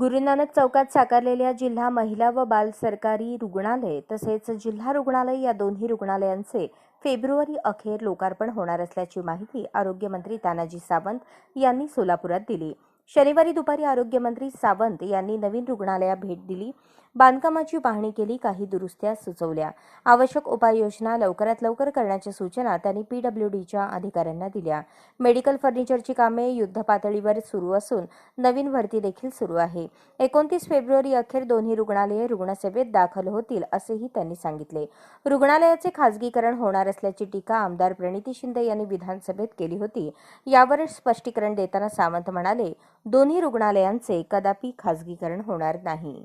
गुरुनानक चौकात साकारलेल्या जिल्हा महिला व बाल सरकारी रुग्णालय तसेच जिल्हा रुग्णालय या दोन्ही रुग्णालयांचे फेब्रुवारी अखेर लोकार्पण होणार असल्याची माहिती आरोग्यमंत्री तानाजी सावंत यांनी सोलापुरात दिली. शनिवारी दुपारी आरोग्यमंत्री सावंत यांनी नवीन रुग्णालयात भेट दिली. बांधकामाची पाहणी केली काही दुरुस्त्या सुचवल्या. आवश्यक उपाययोजना लवकरात लवकर करण्याच्या सूचना त्यांनी पीडब्ल्यूडीच्या अधिकाऱ्यांना दिल्या. मेडिकल फर्निचरची कामे युद्धपातळीवर सुरू असून नवीन भरती देखील सुरू आहे. एकोणतीस फेब्रुवारी अखेर दोन्ही रुग्णालये रुग्णसेवेत दाखल होतील असेही त्यांनी सांगितले. रुग्णालयाचे खासगीकरण होणार असल्याची टीका आमदार प्रणिती शिंदे यांनी विधानसभेत केली होती. यावर स्पष्टीकरण देताना सावंत म्हणाले दोन्ही रुग्णालयांचे कदापि खासगीकरण होणार नाही.